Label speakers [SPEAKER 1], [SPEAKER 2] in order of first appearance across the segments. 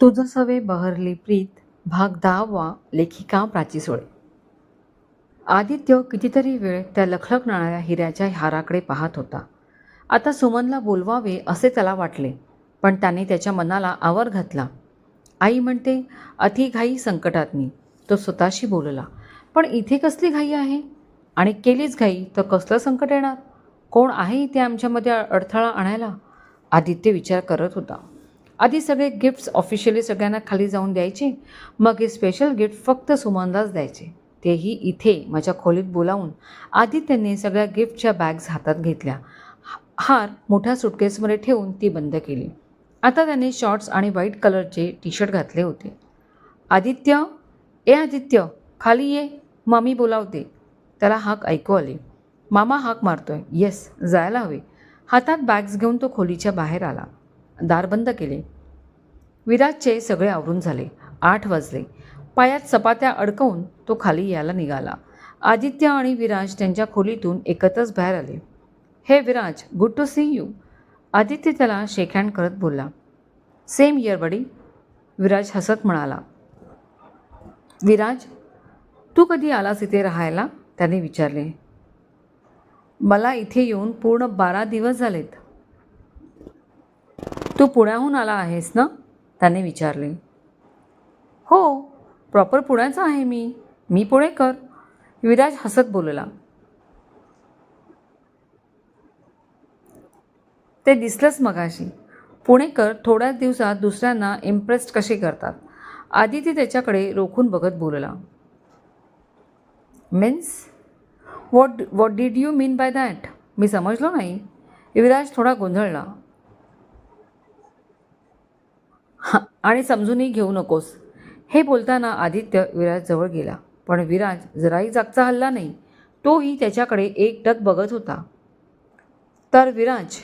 [SPEAKER 1] तुझं सवे बहरली प्रीत भाग दहावा लेखिका प्राची सोळे. आदित्य कितीतरी वेळ त्या लखलखणाऱ्या हिऱ्याच्या हाराकडे पाहत होता. आता सुमनला बोलवावे असे त्याला वाटले पण त्याने त्याच्या मनाला आवर घातला. आई म्हणते अतिघाई संकटातनी. तो स्वतःशी बोलला पण इथे कसली घाई आहे? आणि केलीच घाई तर कसलं संकट येणार? कोण आहे इथे आमच्यामध्ये अडथळा आणायला? आदित्य विचार करत होता. आधी सगळे गिफ्ट्स ऑफिशियली सगळ्यांना खाली जाऊन द्यायचे. मग हे स्पेशल गिफ्ट फक्त सुमनलाच द्यायचे. तेही इथे माझ्या खोलीत बोलावून. आदित्यने सगळ्या गिफ्टच्या बॅग्स हातात घेतल्या. हार मोठ्या सुटकेसमध्ये ठेवून ती बंद केली. आता त्याने शॉर्ट्स आणि व्हाईट कलरचे टी शर्ट घातले होते. आदित्य ए आदित्य खाली ये. मामी बोलावते. त्याला हाक ऐकू आले. मामा हाक मारतोय. येस जायला हवे. हातात बॅग्स घेऊन तो खोलीच्या बाहेर आला. दार बंद केले. विराजचे सगळे आवरून झाले. आठ वाजले. पायात चपात्या अडकवून तो खाली यायला निघाला. आदित्य आणि विराज त्यांच्या खोलीतून एकत्रच बाहेर आले. हे Viraj good to see you Aditya त्याला शेक हँड करत बोलला. सेम इयर बडी विराज हसत म्हणाला. विराज तू कधी आलास इथे राहायला? त्याने विचारले. मला इथे येऊन पूर्ण बारा दिवस झालेत. तू पुण्याहून आला आहेस ना? त्याने विचारले. हो प्रॉपर पुण्याचा आहे मी. मी पुणेकर विराज हसत बोलला. ते दिसलंच मगाशी. पुणेकर थोड्याच दिवसात दुसऱ्यांना इम्प्रेस्ड कसे करतात? आदिती त्याच्याकडे रोखून बघत बोलला. Means what what did you mean by that मी समजलो नाही. विराज थोडा गोंधळला हां आणि समजूनही घेऊ नकोस. हे बोलताना आदित्य विराजजवळ गेला. पण विराज जराही जागचा हल्ला नाही तोही त्याच्याकडे एकटक बघत होता. तर विराज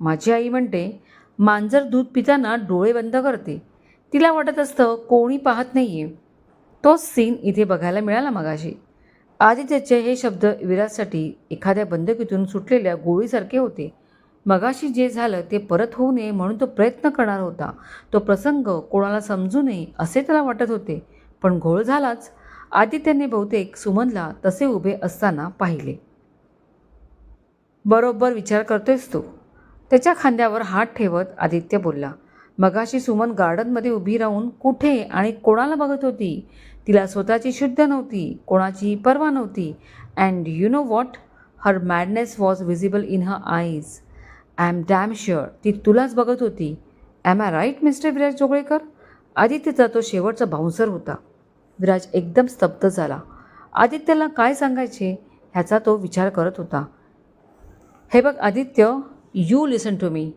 [SPEAKER 1] माझी आई म्हणते मांजर दूध पिताना डोळे बंद करते. तिला वाटत असतं कोणी पाहत नाही आहे तोच सीन इथे बघायला मिळाला मगाशी. आदित्यचे हे शब्द विराजसाठी एखाद्या बंदुकीतून सुटलेल्या गोळीसारखे होते. मगाशी जे झालं ते परत होऊ नये म्हणून तो प्रयत्न करणार होता. तो प्रसंग कोणाला समजू नये असे त्याला वाटत होते. पण घोळ झालाच. आदित्यने बहुतेक सुमनला तसे उभे असताना पाहिले. बरोबर विचार करतोयस तू. त्याच्या खांद्यावर हात ठेवत आदित्य बोलला. मगाशी सुमन गार्डनमध्ये उभी राहून कुठे आणि कोणाला बघत होती? तिला स्वतःची शुद्ध नव्हती कोणाची पर्वा नव्हती. And you know what her madness was visible in her eyes I am damn sure ती तुलाच बघत होती. Am I right mister Viraj Joglekar? आदित्यचा तो शेवटचा बाउन्सर होता. विराज एकदम स्तब्ध झाला. आदित्यला काय सांगायचे ह्याचा तो विचार करत होता. हे बघ Aditya you listen to me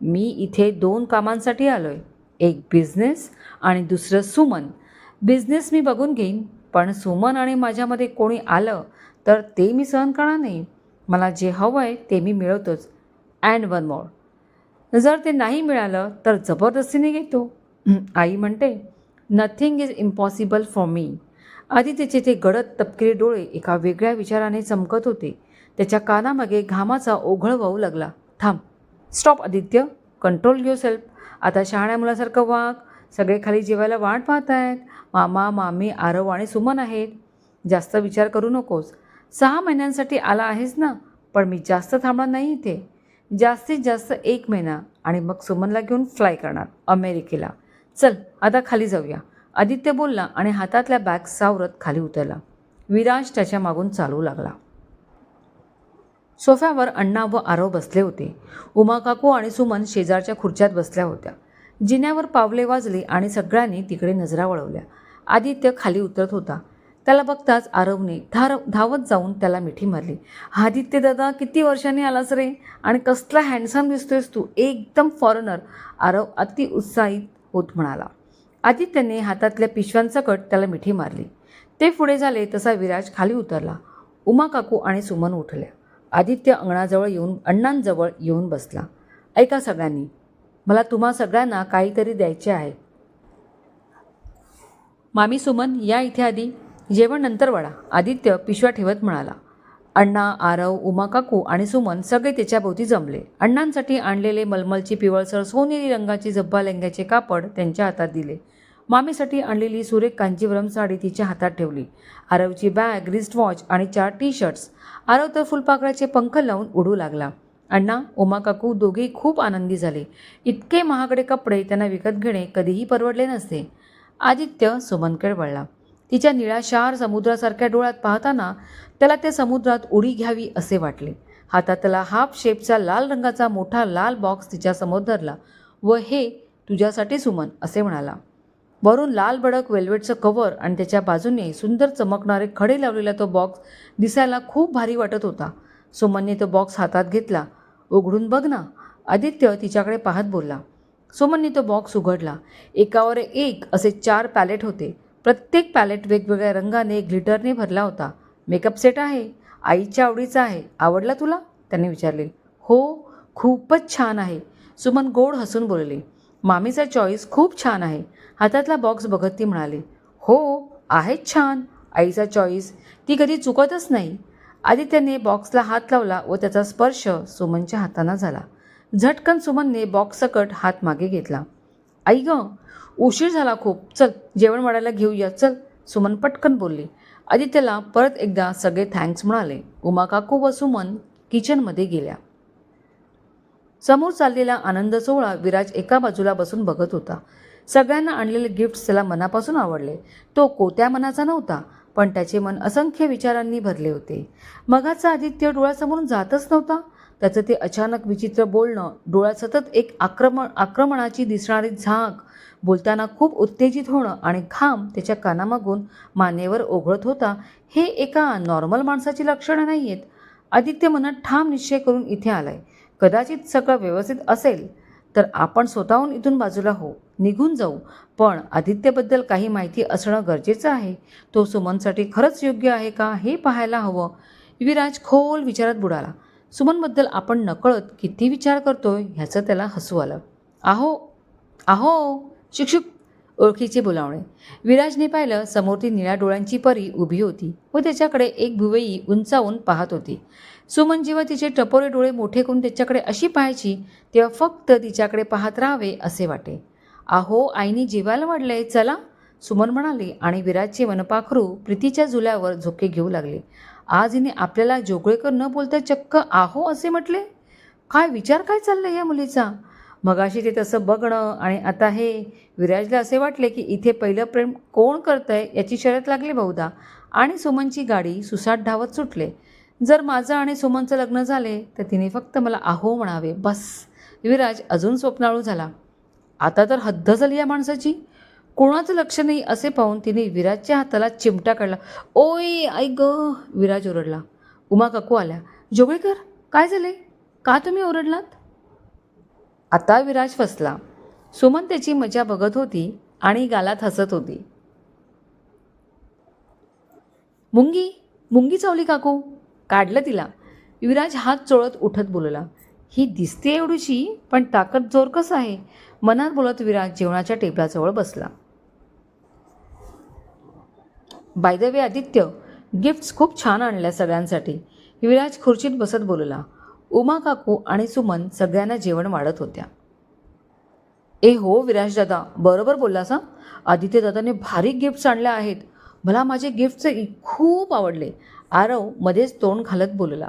[SPEAKER 1] मी इथे दोन कामांसाठी आलो आहे एक बिझनेस आणि दुसरं सुमन. बिझनेस मी बघून घेईन पण सुमन आणि माझ्यामध्ये कोणी आलं तर ते मी सहन करणार नाही. मला जे हवं आहे ते मी मिळवतोच. अँड वन मोर जर ते नाही मिळालं तर जबरदस्तीने घेतो. आई म्हणते nothing is impossible for me आदित्यचे ते गडद तपकिरी डोळे एका वेगळ्या विचाराने चमकत होते. त्याच्या कानामागे घामाचा ओघळ वाहू लागला. थांब stop Aditya. Control yourself आता शहाण्या मुलासारखं वाग. सगळे खाली जेवायला वाट पाहत आहेत मामा मामी आरव आणि सुमन आहेत. जास्त विचार करू नकोस. सहा महिन्यांसाठी आला आहेस ना पण मी जास्त थांबणार नाही इथे. जास्तीत जास्त एक महिना आणि मग सुमनला घेऊन फ्लाय करणार अमेरिकेला. चल आता खाली जाऊया. आदित्य बोलला आणि हातातल्या बॅग सावरत खाली उतरला. विराज त्याच्या मागून चालू लागला. सोफ्यावर अण्णा व आरव बसले होते. उमा काकू आणि सुमन शेजारच्या खुर्च्यात बसल्या होत्या. जिन्यावर पावले वाजली आणि सगळ्यांनी तिकडे नजरा वळवल्या. आदित्य खाली उतरत होता. त्याला बघताच आरवने धार धावत जाऊन त्याला मिठी मारली. आदित्य दादा किती वर्षांनी आलास रे? आणि कसला हँडसम दिसतोयस तू. एकदम फॉरेनर आरव अति उत्साहित होत म्हणाला. आदित्यने हातातल्या पिशव्यांसकट त्याला मिठी मारली. ते पुढे झाले तसा विराज खाली उतरला. उमा काकू आणि सुमन उठल्या. आदित्य अंगणाजवळ येऊन अण्णांजवळ येऊन बसला. ऐका सगळ्यांनी मला तुम्हा सगळ्यांना काहीतरी द्यायचे आहे. मामी सुमन या इथे आधी. जेवण नंतर वाढा आदित्य पिशव्या ठेवत म्हणाला अण्णा आरव उमा काकू आणि सुमन सगळे त्याच्याभोवती जमले. अण्णांसाठी आणलेले मलमलची पिवळसर सोनेरी रंगाची झब्बा लेंग्याचे कापड त्यांच्या हातात दिले. मामीसाठी आणलेली सुरेख कांजीवरम साडी तिच्या हातात ठेवली. आरवची बॅग रिस्ट वॉच आणि चार टी शर्ट्स आरव तर फुलपाखराचे पंख लावून उडू लागला. अण्णा उमा काकू दोघेही खूप आनंदी झाले. इतके महागडे कपडे त्यांना विकत घेणे कधीही परवडले नसते. आदित्य सुमनकडे वळला. तिच्या निळाशार समुद्रासारख्या डोळ्यात पाहताना त्याला त्या समुद्रात उडी घ्यावी असे वाटले. हातात त्याला हाफ शेपचा लाल रंगाचा मोठा लाल बॉक्स तिच्यासमोर धरला व हे तुझ्यासाठी सुमन असे म्हणाला. वरून लाल बडक वेल्वेटचं कव्हर आणि त्याच्या बाजूने सुंदर चमकणारे खडे लावलेला तो बॉक्स दिसायला खूप भारी वाटत होता. सुमनने तो बॉक्स हातात घेतला. उघडून बघ ना आदित्य तिच्याकडे पाहत बोलला. सुमनने तो बॉक्स उघडला. एकावर एक असे चार पॅलेट होते. प्रत्येक पॅलेट वेगवेगळ्या रंगाने ग्लिटरने भरला होता. मेकअप सेट आहे. आईच्या आवडीचा आहे. आवडला तुला? त्याने विचारले. हो खूपच छान आहे. सुमन गोड हसून बोलले. मामीचा चॉईस खूप छान आहे. हातातला बॉक्स बघत ती म्हणाली. हो आहेच छान. आईचा चॉईस ती कधी चुकतच नाही. आदित्यने बॉक्सला हात लावला व त्याचा स्पर्श सुमनच्या हाताना झाला. झटकन सुमनने बॉक्ससकट हात मागे घेतला. आई ग उशीर झाला खूप. चल जेवण वाढायला घेऊया. चल सुमन पटकन बोलली. आदित्यला परत एकदा सगळे थँक्स म्हणाले. उमा काकू व सुमन किचनमध्ये गेल्या. समोर चाललेला आनंद सोहळा विराज एका बाजूला बसून बघत होता. सगळ्यांना आणलेले गिफ्ट्स त्याला मनापासून आवडले. तो कोत्या मनाचा नव्हता पण त्याचे मन असंख्य विचारांनी भरले होते. मगाचा आदित्य डोळ्यासमोरून जातच नव्हता. त्याचं ते अचानक विचित्र बोलणं डोळ्यात सतत एक आक्रमण आक्रमणाची दिसणारी झाक बोलताना खूप उत्तेजित होणं आणि घाम त्याच्या कानामागून मानेवर ओघळत होता हे एका नॉर्मल माणसाची लक्षणं नाही आहेत आदित्य मनात ठाम निश्चय करून इथे आलाय. कदाचित सगळं व्यवस्थित असेल तर आपण स्वतःहून इथून बाजूला हो निघून जाऊ. पण आदित्यबद्दल काही माहिती असणं गरजेचं आहे. तो सुमनसाठी खरंच योग्य आहे का हे पाहायला हवं. विराज खोल विचारात बुडाला. सुमनबद्दल आपण नकळत किती विचार करतोय ह्याचं त्याला हसू आलं. आहो आहो शिक्षक ओळखीचे बोलावणे. विराजने पाहिलं समोर ती निळ्या डोळ्यांची परी उभी होती व त्याच्याकडे एक भुवई उंचावून पाहत होती. सुमन जेव्हा तिचे टपोरे डोळे मोठे करून त्याच्याकडे अशी पाहायची तेव्हा फक्त तिच्याकडे पाहत राहावे असे वाटे. आहो आईने जेवायला वाढलंय चला. सुमन म्हणाली आणि विराजचे मनपाखरू प्रीतीच्या झुल्यावर झोके घेऊ लागले. आज हिने आपल्याला जोगळेकर न बोलता चक्क आहो असे म्हटले? काय विचार काय चालला या मुलीचा? मगाशी ते तसं बघणं आणि आता हे विराजला असे वाटले की इथे पहिलं प्रेम कोण करतंय याची शर्यत लागली बहुधा. आणि सुमनची गाडी सुसाट धावत सुटले. जर माझं आणि सुमनचं लग्न झाले तर तिने फक्त मला आहो म्हणावे. बस. विराज अजून स्वप्नाळू झाला. आता तर हद्द झाली या माणसाची. कोणाचं लक्ष नाही असे पाहून तिने विराजच्या हाताला चिमटा काढला. ओय आई ग विराज ओरडला. उमा काकू आल्या. जोगळेकर काय झाले का तुम्ही ओरडलात? आता विराज फसला. सुमन त्याची मजा बघत होती आणि गालात हसत होती. मुंगी मुंगी चावली काकू. काढलं तिला. युवराज हात चोळत उठत बोलला. ही दिसते एवढीशी पण ताकद जोर कसं आहे? मनात बोलत विराज जेवणाच्या टेबलाजवळ बसला. By the way Aditya gifts खूप छान आणल्या सगळ्यांसाठी. विराज खुर्चीत बसत बोलला उमा काकू आणि सुमन सगळ्यांना जेवण वाढत होत्या. ए हो विराज दादा बरोबर बोललास हां? आदित्य दादाने भारी गिफ्ट्स आणल्या आहेत. मला माझे गिफ्टचे खूप आवडले. आरव मध्येच तोंड घालत बोलला.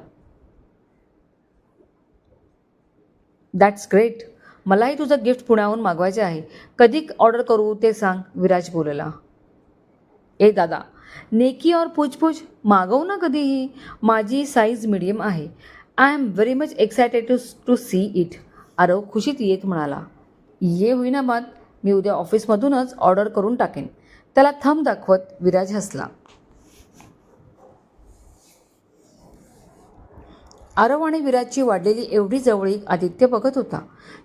[SPEAKER 1] दॅट्स ग्रेट मलाही तुझं गिफ्ट पुण्याहून मागवायचे आहे. कधी ऑर्डर करू ते सांग विराज बोलला. ए दादा नेकी और पूछपूछ मागवू ना कधीही? माझी साईज मिडियम आहे. I am very much excited to to see it Aarav खुशीत येत म्हणाला. ये होईना बात मी उद्या ऑफिसमधूनच ऑर्डर करून टाकेन. त्याला थंब दाखवत विराज हसला. आरव आणि विराजची वाढलेली एवढी जवळीक आदित्य बघत होता.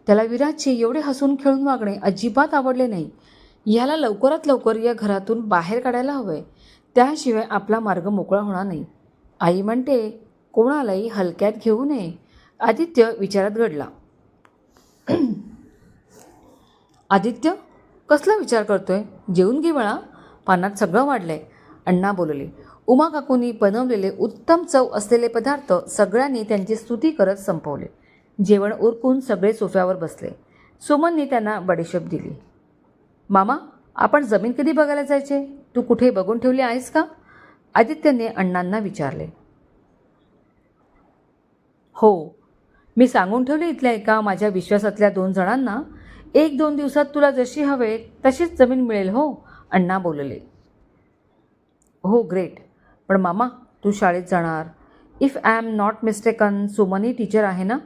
[SPEAKER 1] त्याला विराजचे एवढे हसून खेळून वागणे अजिबात आवडले नाही. ह्याला लवकरात लवकर या घरातून बाहेर काढायला हवंय. त्याशिवाय आपला मार्ग मोकळा होणार नाही. आई म्हणते कोणालाही हलक्यात घेऊ नये. आदित्य विचारात घडला. आदित्य कसला विचार करतोय? जेवून घे बाळा. पानात सगळं वाढलंय. अण्णा बोलले उमा काकूंनी बनवलेले उत्तम चव असलेले पदार्थ सगळ्यांनी त्यांची स्तुती करत संपवले. जेवण उरकून सगळे सोफ्यावर बसले. सुमनने त्यांना बडीशेप दिली. मामा आपण जमीन कधी बघायला जायचे? तू कुठे बघून ठेवली आहेस का? आदित्यने अण्णांना विचारले. हो मी सांगून ठेवले इथल्या एका माझ्या विश्वासातल्या दोन जणांना एक दोन दिवसात तुला जशी हवे तशीच जमीन मिळेल हो? अण्णा बोलले. हो ग्रेट पण मामा तू शाळेत जाणार. If I am not mistaken सुमनी teacher आहे ना?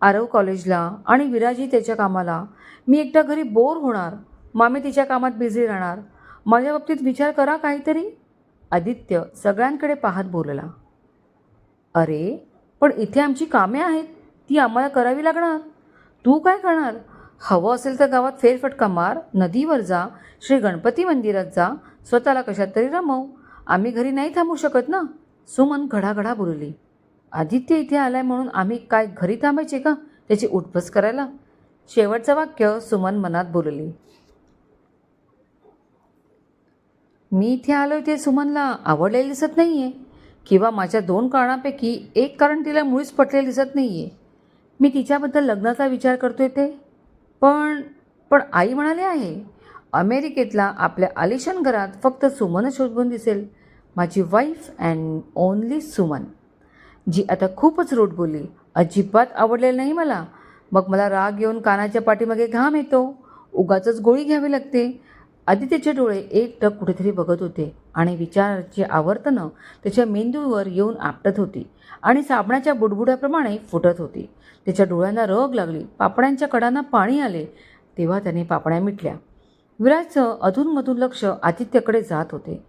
[SPEAKER 1] आरव कॉलेजला आणि विराजी त्याच्या कामाला. मी एकटा घरी बोर होणार. मामी तिच्या कामात बिझी राहणार. माझ्या बाबतीत विचार करा काहीतरी. आदित्य सगळ्यांकडे पाहत बोलला. अरे पण इथे आमची कामे आहेत. ती आम्हाला करावी लागणार. तू काय करणार? हवं असेल तर गावात फेरफटका मार नदीवर जा श्री गणपती मंदिरात जा स्वतःला कशात तरी रमव. आम्ही घरी नाही थांबू शकत ना? सुमन घडाघडा बोलली. आदित्य इथे आलाय म्हणून आम्ही काय घरी थांबायचे का? त्याची उठबस करायला. शेवटचं वाक्य सुमन मनात बोलली. मी इथे आलो ते सुमनला आवडलेलं दिसत नाही आहे किंवा माझ्या दोन कारणापैकी एक कारण तिला मुळीच पटलेलं दिसत नाही आहे मी तिच्याबद्दल लग्नाचा विचार करतोय ते. पण पण आई म्हणाले आहे अमेरिकेतला आपल्या आलिशान घरात फक्त सुमनच शोधून दिसेल. माझी वाईफ अँड ओनली सुमन. जी आता खूपच रूट बोलली. अजिबात आवडलेलं नाही मला. मग मला राग येऊन कानाच्या पाठीमागे घाम येतो. उगाचच गोळी घ्यावी लागते. आदित्यचे डोळे एक टक कुठेतरी बघत होते आणि विचाराची आवर्तनं त्याच्या मेंदूवर येऊन आपटत होती आणि साबणाच्या बुडबुड्याप्रमाणे फुटत होती. त्याच्या डोळ्यांना रग लागली. पापड्यांच्या कडांना पाणी आले. तेव्हा त्याने पापड्या मिटल्या. विराजचं अधूनमधून लक्ष आदित्यकडे जात होते.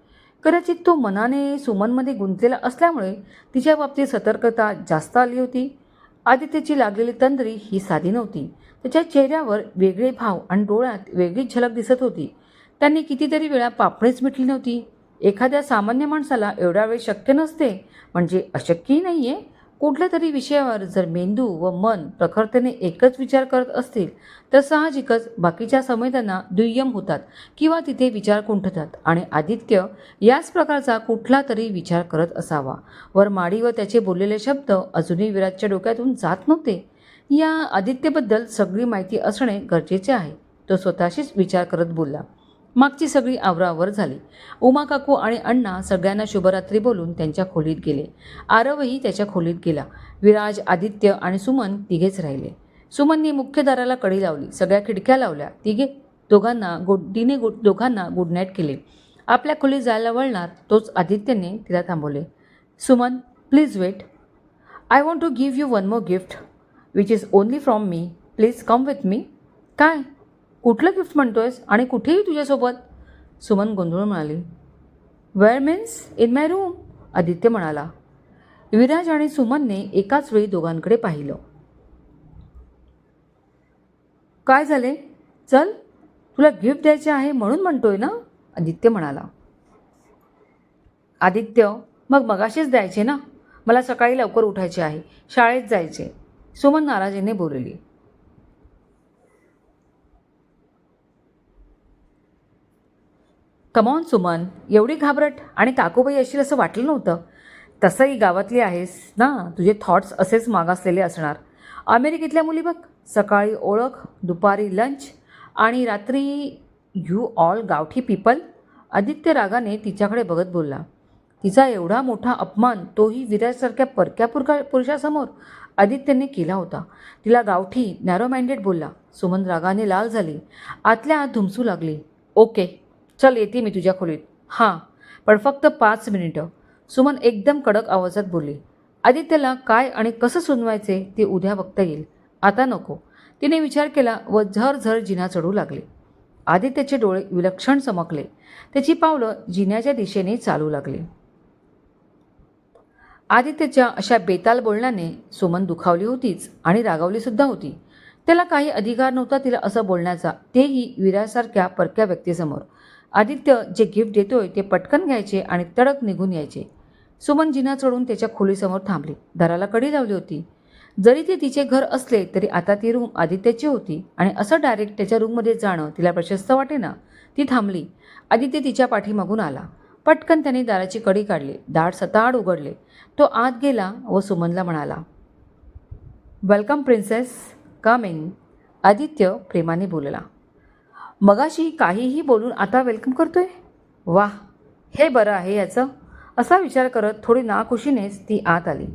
[SPEAKER 1] कदाचित तो मनाने सुमनमध्ये गुंतलेला असल्यामुळे तिच्या बाबतीत सतर्कता जास्त आली होती. आदित्यची लागलेली तंद्री ही साधी नव्हती. त्याच्या चेहऱ्यावर वेगळे भाव आणि डोळ्यात वेगळीच झलक दिसत होती. त्यांनी कितीतरी वेळा पापणीच मिटली नव्हती. एखाद्या सामान्य माणसाला एवढा वेळ शक्य नसते म्हणजे अशक्यही नाही आहे कुठल्या तरी विषयावर जर मेंदू व मन प्रखरतेने एकच विचार करत असतील तर साहजिकच बाकीच्या संवेदना दुय्यम होतात किंवा तिथे विचार कुंठतात आणि आदित्य याच प्रकारचा कुठला तरी विचार करत असावा. वर माडी व त्याचे बोललेले शब्द अजूनही विराजच्या डोक्यातून जात नव्हते. या आदित्यबद्दल सगळी माहिती असणे गरजेचे आहे. तो स्वतःशीच विचार करत बोलला. मागची सगळी आवरावर झाली. उमा काकू आणि अण्णा सगळ्यांना शुभरात्री बोलून त्यांच्या खोलीत गेले. आरवही त्याच्या खोलीत गेला. विराज आदित्य आणि सुमन तिघेच राहिले. सुमननी मुख्य दाराला कडी लावली. सगळ्या खिडक्या लावल्या. तिघे दोघांना गुड्डीने गुड दोघांना गुड नाईट केले. आपल्या खोलीत जायला वळणार तोच आदित्यने तिला थांबवले. Suman please wait. I want to give you one more gift which is only from me. Please come with me. काय? कुठलं गिफ्ट म्हणतोयस आणि कुठेही तुझ्यासोबत? सुमन गोंधळून म्हणाली where means in my room Aditya म्हणाला. विराज आणि सुमनने एकाच वेळी दोघांकडे पाहिलं. काय झाले? चल तुला गिफ्ट द्यायचे आहे म्हणून म्हणतोय ना? आदित्य म्हणाला. आदित्य मग मगाशीच द्यायचे ना? मला सकाळी लवकर उठायचे आहे. शाळेत जायचे. सुमन नाराजीने बोलली. Come on Suman. एवढी घाबरट आणि काकूबाई येशील असं वाटलं नव्हतं. तसंही गावातली आहेस ना? तुझे थॉट्स असेच मागासलेले असणार. अमेरिकेतल्या मुली बघ. सकाळी ओळख दुपारी लंच आणि रात्री यू ऑल गावठी पीपल आदित्य रागाने तिच्याकडे बघत बोलला. तिचा एवढा मोठा अपमान तोही विराजसारख्या परक्या पुरका पुरुषासमोर आदित्यने केला होता. तिला गावठी नॅरो माइंडेड बोलला. सुमन रागाने लाल झाली. आतल्या आत धुमसू लागली. ओके चल येते मी तुझ्या खोलीत. हां. पण फक्त पाच मिनिटं. सुमन एकदम कडक आवाजात बोलली आदित्यला काय आणि कसं सुनवायचे ते उद्या बघता येईल. आता नको. तिने विचार केला व झरझर जिना चढू लागले. आदित्यचे डोळे विलक्षण चमकले. त्याची पावलं जिन्याच्या दिशेने चालू लागली. आदित्यच्या अशा बेताल बोलण्याने सुमन दुखावली होतीच आणि रागावलीसुद्धा होती. त्याला काही अधिकार नव्हता तिला असं बोलण्याचा. तेही विरासारख्या परक्या व्यक्तीसमोर. आदित्य जे गिफ्ट देतोय ते पटकन घ्यायचे आणि तडक निघून यायचे. सुमन जिना चढून त्याच्या खोलीसमोर थांबली. दाराला कडी लावली होती. जरी ते तिचे घर असले तरी आता ती रूम आदित्याची होती आणि असं डायरेक्ट त्याच्या रूममध्ये जाणं तिला प्रशस्त वाटेना. ती थांबली. आदित्य तिच्या पाठीमागून आला. पटकन त्याने दाराची कडी काढली. दाट सताड उघडले. तो आत गेला व सुमनला म्हणाला welcome princess come in Aditya प्रेमाने बोलला. मगाशी काहीही बोलून आता वेलकम करतोय? वाह हे बरं आहे याचं. असा विचार करत थोडी नाखुशीनेच ती आत आली.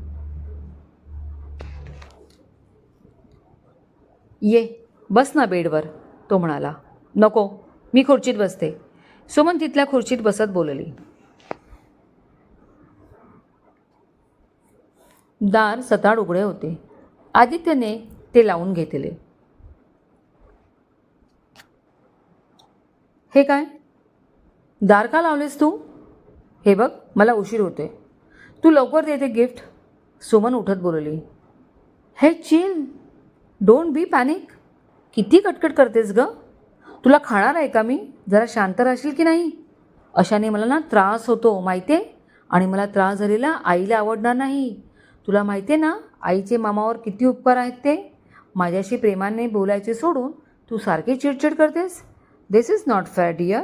[SPEAKER 1] ये बस ना बेडवर तो म्हणाला. नको मी खुर्चीत बसते. सुमन तिथल्या खुर्चीत बसत बोलली. दार सताड उघडे होते. आदित्यने ते लावून घेतले. हे काय? दार का लावलेस तू? हे बघ मला उशीर होते तू लवकर देते गिफ्ट. सुमन उठत बोलली. हे चिल डोंट बी पॅनिक किती कटकट करतेस ग? तुला खाणार आहे का मी? जरा शांत राहशील की नाही? अशाने मला ना त्रास होतो माहिती आहे आणि मला त्रास झालेला आईला आवडणार नाही. तुला माहिती आहे ना आईचे मामावर किती उपकार आहेत ते? माझ्याशी प्रेमाने बोलायचे सोडून तू सारखी चिडचिड करतेस? This is not fair dear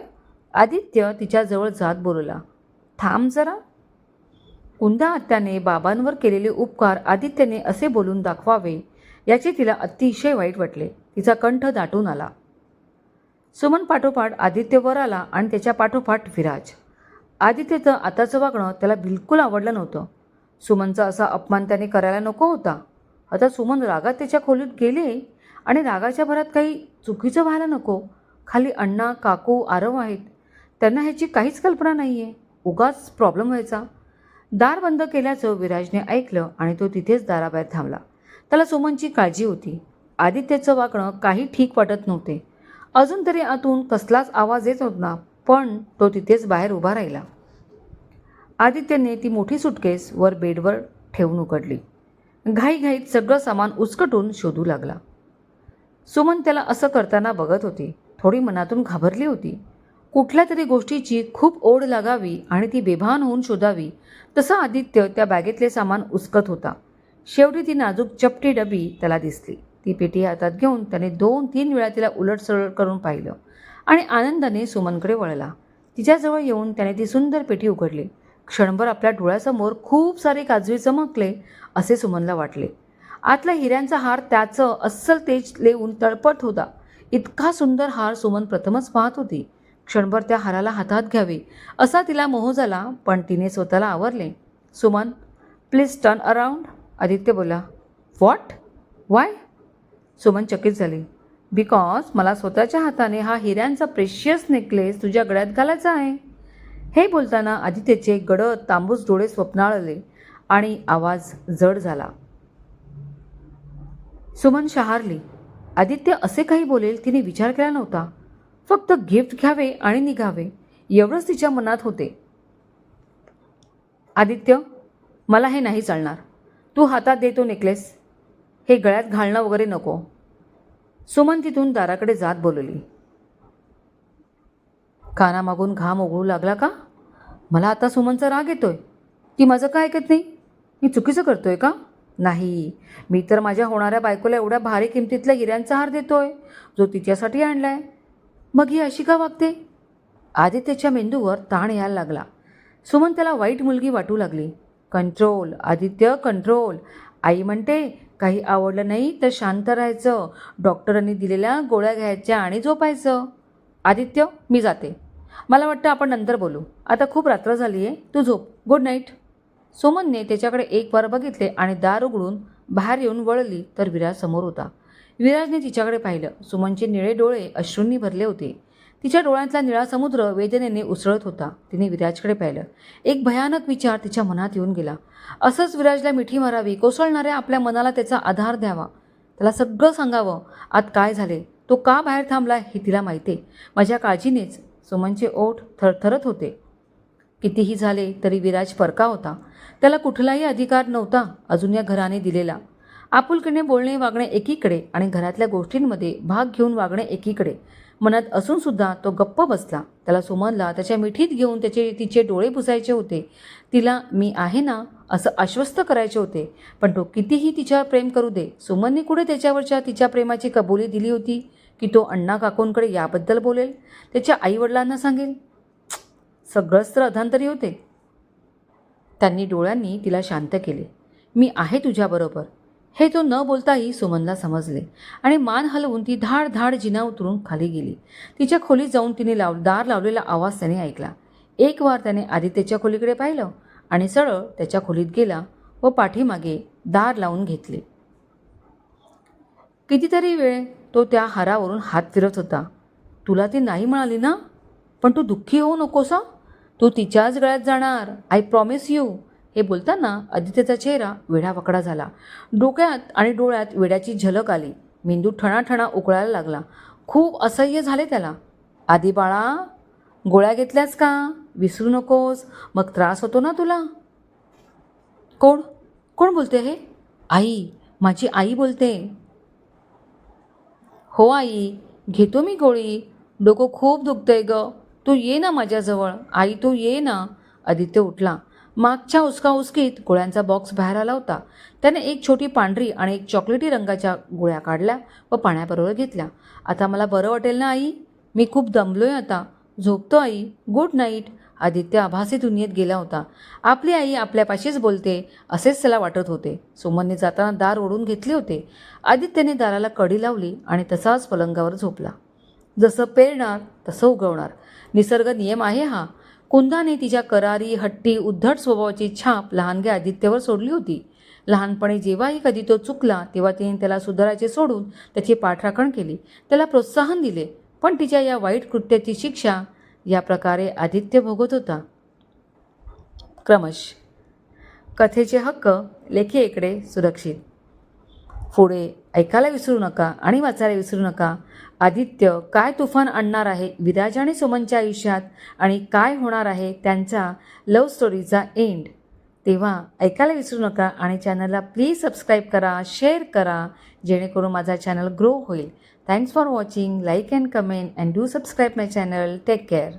[SPEAKER 1] Aditya तिच्याजवळ जात बोलला. थांब जरा. उंदा आत्याने बाबांवर केलेले उपकार आदित्यने असे बोलून दाखवावे याचे तिला अतिशय वाईट वाटले. तिचा कंठ दाटून आला. सुमन पाठोपाठ आदित्य वर आला आणि त्याच्या पाठोपाठ विराज. आदित्यचं आताचं वागणं त्याला बिलकुल आवडलं नव्हतं. सुमनचा असा अपमान त्याने करायला नको होता. आता सुमन रागात त्याच्या खोलीत गेले आणि रागाच्या भरात काही चुकीचं व्हायला नको. खाली अण्णा काकू आरव आहेत. त्यांना ह्याची काहीच कल्पना नाही आहे उगाच प्रॉब्लेम व्हायचा. दार बंद केल्याचं विराजने ऐकलं आणि तो तिथेच दाराबाहेर थांबला. त्याला सुमनची काळजी होती. आदित्यचं वागणं काही ठीक वाटत नव्हते. अजून तरी आतून कसलाच आवाज येत होता पण तो तिथेच बाहेर उभा राहिला. आदित्यने ती मोठी सुटकेस वर बेडवर ठेवून उघडली. घाईघाईत सगळं सामान उचकटून शोधू लागला. सुमन त्याला असं करताना बघत होती. थोडी मनातून घाबरली होती. कुठल्या तरी गोष्टीची खूप ओढ लागावी आणि ती बेभान होऊन शोधावी तसं आदित्य त्या बॅगेतले सामान उचकत होता. शेवटी ती नाजूक चपटी डबी त्याला दिसली. ती पेटी हातात घेऊन त्याने दोन तीन वेळा तिला उलटसलट करून पाहिलं आणि आनंदाने सुमनकडे वळला. तिच्याजवळ येऊन त्याने ती सुंदर पेटी उघडली. क्षणभर आपल्या डोळ्यासमोर खूप सारे काजवे चमकले असे सुमनला वाटले. आतला हिऱ्यांचा हार त्याचं अस्सल तेज लेऊन तळपत होता. इतका सुंदर हार सुमन प्रथमच पाहत होती. क्षणभर त्या हाराला हातात घ्यावे असा तिला मोह झाला पण तिने स्वतःला आवरले. Suman please turn around Aditya बोला व्हॉट वाय सुमन चकित झाली बिकॉज मला स्वतःच्या हाताने हा हिऱ्यांचा प्रेशियस नेकलेस तुझ्या गळ्यात घालायचा आहे. हे बोलताना आदित्यचे गडद तांबूस डोळे स्वप्नाळले आणि आवाज जड झाला. सुमन शहारली आदित्य असे काही बोलेल तिने विचार केला नव्हता. फक्त गिफ्ट घ्यावे आणि निघावे. एवढंच तिच्या मनात होते. आदित्य मला हे नाही चालणार. तू हातात देतो नेकलेस. हे गळ्यात घालणं वगैरे नको. सुमन तिथून दाराकडे जात बोलली. कानामागून घाम ओघळू लागला का? मला आता सुमनचा राग येतोय. ती माझं काय ऐकत नाही? मी चुकीचं करतोय का? नाही. मी तर माझ्या होणाऱ्या बायकोला एवढ्या भारी किमतीतल्या हिऱ्यांचा हार देतोय जो तिच्यासाठी आणलाय. मग ही अशी का वागते? आदित्यच्या मेंदूवर ताण यायला लागला. सुमन त्याला वाईट मुलगी वाटू लागली. Control Aditya control. आई म्हणते काही आवडलं नाही तर शांत राहायचं. डॉक्टरांनी दिलेल्या गोळ्या घ्यायच्या आणि झोपायचं. आदित्य मी जाते. मला वाटतं आपण नंतर बोलू. आता खूप रात्र झाली आहे तू झोप. Good night. सुमनने त्याच्याकडे एक वार बघितले आणि दार उघडून बाहेर येऊन वळली तर विराज समोर होता. विराजने तिच्याकडे पाहिलं. सुमनचे निळे डोळे अश्रूंनी भरले होते. तिच्या डोळ्यातला निळा समुद्र वेदनेने उसळत होता. तिने विराजकडे पाहिलं. एक भयानक विचार तिच्या मनात येऊन गेला. असंच विराजला मिठी मारावी कोसळणाऱ्या आपल्या मनाला त्याचा आधार द्यावा. त्याला सगळं सांगावं. आत काय झाले? तो का बाहेर थांबला हे तिला माहिती आहे. माझ्या काळजीनेच सुमनचे ओठ थरथरत होते. कितीही झाले तरी विराज परका होता. त्याला कुठलाही अधिकार नव्हता अजून या घराने दिलेला. आपुलकीने बोलणे वागणे एकीकडे आणि घरातल्या गोष्टींमध्ये भाग घेऊन वागणे एकीकडे. मनात असूनसुद्धा तो गप्प बसला. त्याला सुमनला त्याच्या मिठीत घेऊन त्याचे तिचे डोळे पुसायचे होते. तिला मी आहे ना असं आश्वस्त करायचे होते. पण तो कितीही तिच्यावर प्रेम करू दे सुमनने कुठे त्याच्यावरच्या तिच्या प्रेमाची कबुली दिली होती की तो अण्णा काकूंकडे याबद्दल बोलेल? त्याच्या आईवडिलांना सांगेल? सगळंच तर अधांतरी होते. त्यांनी डोळ्यांनी तिला शांत केले. मी आहे तुझ्याबरोबर हे तो न बोलताही सुमनला समजले आणि मान हलवून ती धाड धाड जिना उतरून खाली गेली. तिच्या खोलीत जाऊन तिने लाव दार लावलेला आवाज त्याने ऐकला. एक वार त्याने आदित्यच्या खोलीकडे पाहिलं आणि सरळ त्याच्या खोलीत गेला व पाठीमागे दार लावून घेतले. कितीतरी वेळ तो त्या हारावरून हात फिरत होता. तुला ती नाही म्हणाली ना? पण तू दुःखी होऊ नकोसा? तू तिच्याच गळ्यात जाणार. आय प्रॉमिस यू हे बोलताना आदित्यचा चेहरा वेढावकडा झाला. डोक्यात आणि डोळ्यात वेड्याची झलक आली. मेंदू ठणाठणा उकळायला लागला. खूप असह्य झाले त्याला. आधी बाळा गोळ्या घेतल्यास का? विसरू नकोस. मग त्रास होतो ना तुला? कोण? कोण बोलते हे? आई. माझी आई बोलते. हो आई. घेतो मी गोळी. डोकं खूप दुखतंय ग. तू ये ना माझ्याजवळ. आई तू ये ना. आदित्य उठला. मागच्या उसका गोळ्यांचा बॉक्स बाहेर आला होता. त्याने एक छोटी पांढरी आणि एक चॉकलेटी रंगाच्या गोळ्या काढल्या व पाण्याबरोबर घेतल्या. आता मला बरं वाटेल ना आई? मी खूप दमलोय आता. झोपतो आई. गुड नाईट आदित्य आभासी दुनियेत गेला होता. आपली आई आपल्यापाशीच बोलते असेच त्याला वाटत होते. सुमनने जाताना दार ओढून घेतले होते. आदित्यने दाराला कडी लावली आणि तसाच पलंगावर झोपला. जसं पेरणार तसं उगवणार. निसर्ग नियम आहे हा. कुंदाने तिच्या करारी हट्टी उद्धट स्वभावाची छाप लहानग्या आदित्यवर सोडली होती. लहानपणी जेव्हाही कधी तो चुकला तेव्हा तिने त्याला सुधारायचे सोडून त्याची पाठराखण केली. त्याला प्रोत्साहन दिले. पण तिच्या या वाईट कृत्याची शिक्षा या प्रकारे आदित्य भोगत होता. क्रमश. कथेचे हक्क लेखिकेकडे सुरक्षित. पुढे ऐकायला विसरू नका आणि वाचायला विसरू नका. आदित्य काय तुफान आणणार आहे? विराज आणि सुमनच्या आयुष्यात आणि काय होणार आहे? त्यांचा लव्ह स्टोरीचा एंड तेव्हा ऐकायला विसरू नका आणि चॅनलला प्लीज सबस्क्राईब करा शेअर करा जेणेकरून माझा चॅनल ग्रो होईल. Thanks for watching like and comment and do subscribe my channel take care